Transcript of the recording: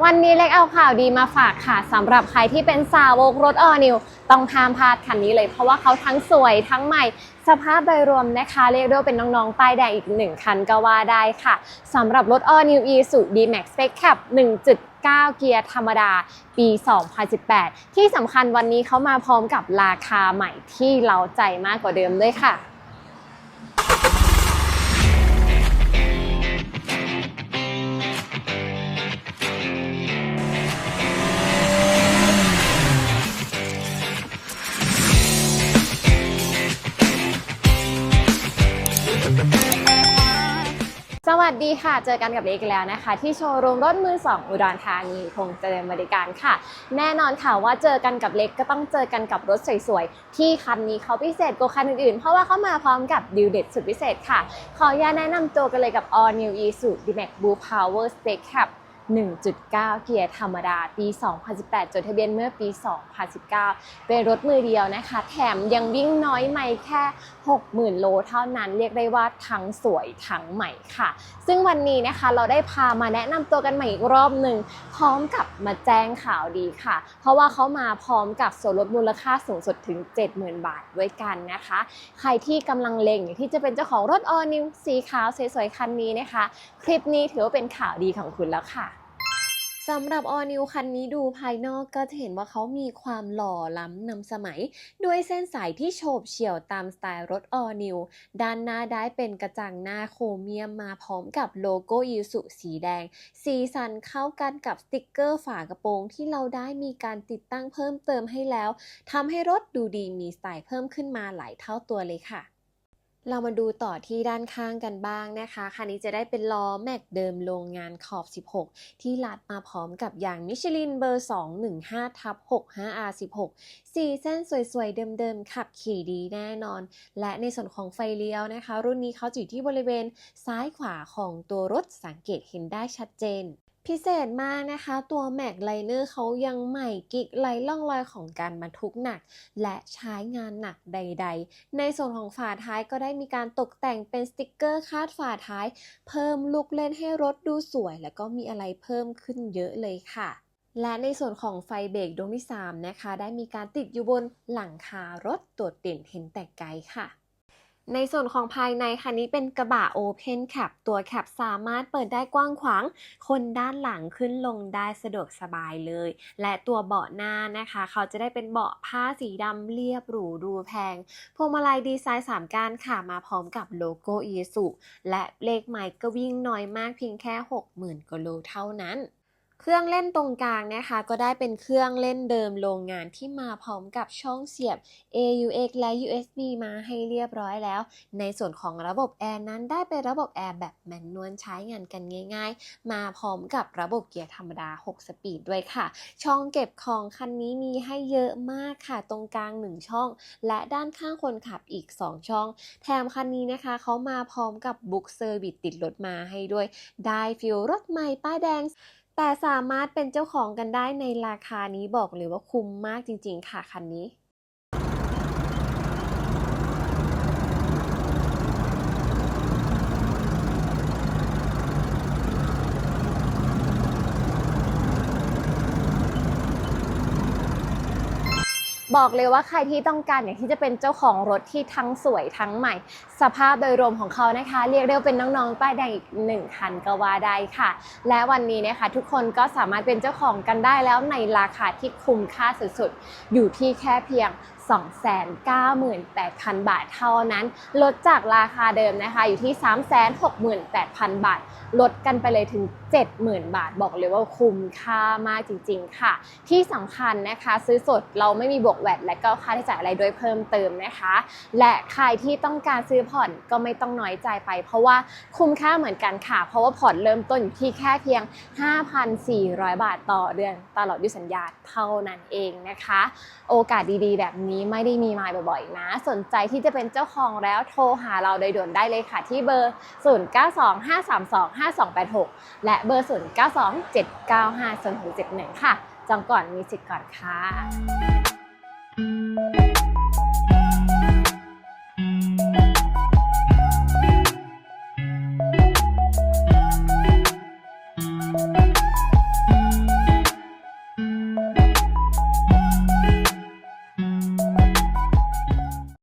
วันนี้เล็กเอาข่าวดีมาฝากค่ะสำหรับใครที่เป็นสาวกรถออนิวต้องห้ามพลาดคันนี้เลย เพราะว่าเขาทั้งสวยทั้งใหม่ สภาพโดยรวมนะคะ เรียกได้ว่าเป็นน้อง ๆ ป้ายแดงอีกหนึ่งคันก็ว่าได้ค่ะสำหรับรถ All New Isuzu D-Max Spec Cap 1.9 เกียร์ธรรมดาปี 2018 ที่สำคัญวันนี้เขามาพร้อมกับราคาใหม่ที่เราใจมากกว่าเดิมด้วยค่ะ สวัสดีค่ะ เจอกันกับเล็กอีกแล้วนะคะ ที่โชว์รูมรถมือสองอุดรธานีคงเจริญบริการค่ะ แน่นอนค่ะว่าเจอกันกับเล็กก็ต้องเจอกันกับรถสวยๆ ที่คันนี้เขาพิเศษกว่าคันอื่นๆ เพราะว่าเขามาพร้อมกับดิวเด็ดสุดพิเศษค่ะ ขออนุญาตแนะนำตัวกันเลยกับ All New Isuzu D-Max Blue Power Spec Cap 1.9 เกียร์ธรรมดา ปี 2018 จดทะเบียนเมื่อปี 2019 เป็นรถมือเดียวนะคะ แถมยังวิ่งน้อยไม่แค่ 60,000 โลเท่านั้น เรียกได้ว่าทั้งสวยทั้งใหม่ค่ะ ซึ่งวันนี้นะคะเราได้พามาแนะนำตัวกันใหม่อีกรอบหนึ่ง พร้อมกับมาแจ้งข่าวดีค่ะ เพราะว่าเขามาพร้อมกับส่วนลดมูลค่าสูงสุดถึง 70,000 บาทด้วยกันนะคะ ใครที่กำลังเล็งอยู่ที่จะเป็นเจ้าของรถออนิวสีขาวสวยๆคันนี้นะคะ คลิปนี้ถือว่าเป็นข่าวดีของคุณแล้วค่ะ สำหรับ All New คันนี้ดูภายนอกก็จะเห็นว่าเขามีความหล่อล้ำนำสมัย ด้วยเส้นสายที่โฉบเฉี่ยวตามสไตล์รถ All New ด้านหน้าได้เป็นกระจังหน้าโครเมียมมาพร้อมกับโลโก้ยูสุสีแดง สีสันเข้ากันกับสติกเกอร์ฝากระโปรงที่เราได้มีการติดตั้งเพิ่มเติมให้แล้วทำให้รถดูดีมีสไตล์เพิ่มขึ้นมาหลายเท่าตัวเลยค่ะ เรามาดูต่อที่ด้านข้างกันบ้างนะคะคันนี้จะได้เป็นล้อแม็กเดิมโรงงานขอบ 16 ที่ลัดมาพร้อมกับยางมิชลินเบอร์ 215ทับ 65R16 สีเส้นสวยๆ เดิมๆ ขับขี่ดีแน่นอน และในส่วนของไฟเลี้ยวนะคะ รุ่นนี้เขาจะอยู่ที่บริเวณซ้ายขวาของตัวรถสังเกตเห็นได้ชัดเจน พิเศษมากนะคะ ตัวแม็กไลเนอร์เขายังใหม่กิกไร้ล่องรอยของการบรรทุกหนัก และใช้งานหนักใด ๆ ในส่วนของฝาท้ายก็ได้มีการตกแต่งเป็นสติกเกอร์คาดฝาท้าย เพิ่มลูกเล่นให้รถดูสวย แล้วก็มีอะไรเพิ่มขึ้นเยอะเลยค่ะและในส่วนของไฟเบรกดวงที่ 3 นะคะ ได้มีการติดอยู่บนหลังคารถโดดเด่นเห็นแต่ไกลค่ะ ในส่วนของภายในคันนี้เป็นกระบะ Open Cap ตัวแคปสามารถเปิดได้กว้างขวาง คนด้านหลังขึ้นลงได้สะดวกสบายเลย และตัวเบาะหน้านะคะ เขาจะได้เป็นเบาะผ้าสีดำเรียบหรูดูแพง พวงมาลัยดีไซน์3ก้านค่ะมาพร้อมกับโลโก้อีสุ และเลขไมล์ก็วิ่งน้อยมากเพียงแค่ 60,000กิโลเท่านั้น เครื่องเล่นตรงกลางนะคะก็ได้เป็นเครื่องเล่นเดิมโรงงานที่มาพร้อมกับช่องเสียบ AUX และ USB มาให้เรียบร้อยแล้ว ในส่วนของระบบแอร์นั้นได้เป็นระบบแอร์แบบแมนนวลใช้งานกันง่าย ๆ มาพร้อมกับระบบเกียร์ธรรมดา 6 สปีดด้วยค่ะ ช่องเก็บของคันนี้มีให้เยอะมากค่ะ ตรงกลาง 1 ช่อง และด้านข้างคนขับอีก 2 ช่อง แถมคันนี้นะคะเขามาพร้อมกับบุ๊กเซอร์วิสติดรถมาให้ด้วย ได้ฟิลรถใหม่ป้ายแดง แต่สามารถเป็นเจ้าของกันได้ในราคานี้บอกเลยว่าคุ้มมากจริง ๆ ค่ะคันนี้ บอกเลยว่าใครที่ต้องการอยากที่จะเป็นเจ้าของรถที่ทั้งสวยทั้งใหม่ สภาพโดยรวมของเขานะคะ เรียกได้ว่าเป็นน้องๆป้ายแดงอีกหนึ่งคันก็ว่าได้ค่ะ และวันนี้นะคะ ทุกคนก็สามารถเป็นเจ้าของกันได้แล้วในราคาที่คุ้มค่าสุดๆอยู่ที่แค่เพียง298,000 บาทเท่านั้น ลดจากราคาเดิมนะคะ อยู่ที่ 368,000 บาท ลดกันไปเลยถึง 70,000 บาท บอกเลยว่าคุ้มค่ามากจริง ๆ ค่ะ ที่สำคัญนะคะ ซื้อสดเราไม่มีบวกแวดและก็ค่าใช้จ่ายอะไรด้วยเพิ่มเติมนะคะ และใครที่ต้องการซื้อผ่อนก็ไม่ต้องน้อยใจไป เพราะว่าคุ้มค่าเหมือนกันค่ะ เพราะว่าผ่อนเริ่มต้นอยู่ที่แค่เพียง 5,400 บาทต่อเดือนตลอดยุสัญญาเท่านั้นเองนะคะ โอกาสดีๆ แบบนี้ไม่ได้มีมาบ่อยๆนะ สนใจที่จะเป็นเจ้าของแล้วโทรหาเราโดยด่วนได้เลยค่ะ ที่เบอร์ 0925325286 และเบอร์ 0927950671 ค่ะจองก่อนมีสิทธิ์ก่อนค่ะ